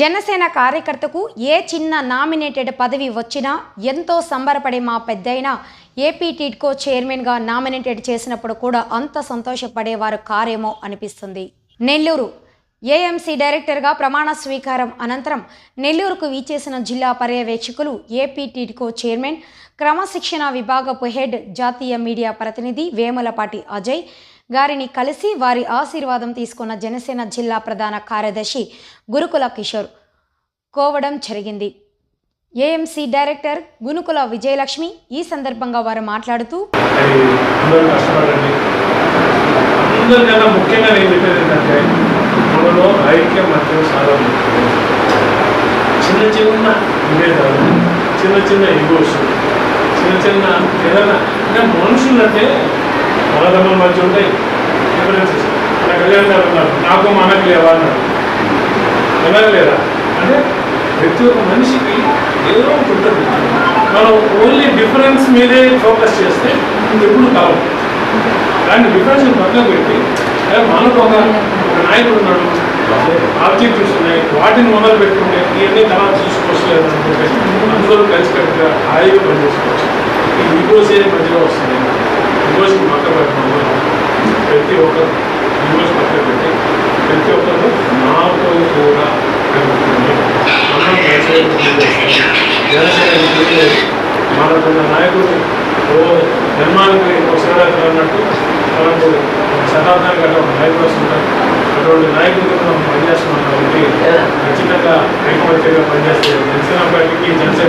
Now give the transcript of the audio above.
జనసేన కార్యకర్తకు ఏ చిన్న నామినేటెడ్ పదవి వచ్చినా ఎంతో సంబరపడే మా పెద్దయిన ఏపీ చైర్మన్గా నామినేటెడ్ చేసినప్పుడు కూడా అంత సంతోషపడేవారు కారేమో అనిపిస్తుంది. నెల్లూరు ఏఎంసీ డైరెక్టర్గా ప్రమాణ స్వీకారం అనంతరం నెల్లూరుకు వీచేసిన జిల్లా పర్యవేక్షకులు ఏపీ టీడ్కో చైర్మన్ క్రమశిక్షణ విభాగపు హెడ్ జాతీయ మీడియా ప్రతినిధి వేములపాటి అజయ్ గారిని కలిసి వారి ఆశీర్వాదం తీసుకున్న జనసేన జిల్లా ప్రధాన కార్యదర్శి గురుకుల కిషోర్. కోవడం జరిగింది. ఏఎంసీ డైరెక్టర్ గునుకుల విజయలక్ష్మి ఈ సందర్భంగా వారు మాట్లాడుతూ ముఖ్యంగా చిన్న చిన్న విభేదాలు చిన్న చిన్న ఈగోస్ చిన్న చిన్న ఏదైనా అంటే మనుషులంటే మలదమ్మల మధ్య ఉంటాయి. డిఫరెన్సెస్ నా కళ్యాణ్ గారు ఉన్నారు. నాకు మనకు లేవా అన్నారు ఎలాగ లేదా అంటే ప్రతి ఒక్క మనిషికి ఏదో ఉంటుంది. మనం ఓన్లీ డిఫరెన్స్ మీదే ఫోకస్ చేస్తే ఎప్పుడు కావు దాన్ని డిఫరెన్స్ పక్కన పెట్టి మనకు ఒక నాయకుడు ఉన్నాడు. ఆబ్జెక్టివ్స్ ఉన్నాయి. వాటిని మొదలు పెట్టుకుంటే ఇవన్నీ తర్వాత చూసుకోవచ్చు లేదు అనుకుంటే అందరూ కలిసికట్టుగా హాయిగా పనిచేసుకోవచ్చు. ఈ ఈగోసే మధ్యలో వస్తుంది. ఈగోస్కి పక్క పెట్టడం ప్రతి ఒక్కరు ఈగోస్ పక్క పెట్టి ప్రతి ఒక్కరు నాతో కూడా కలుగుతుంది మనం మనకున్న నాయకుడు ఓ జన్మానికి ఒకసారి అన్నట్టు మనకు శతాబ్దానికి గట్రా నాయకులు నాయకుడు వస్తుంటారు. అటువంటి నాయకులతో మనం పనిచేస్తున్నాం కాబట్టి ఖచ్చితంగా ఐకమత్యంగా పనిచేస్తే జనసేన పార్టీకి జనసేన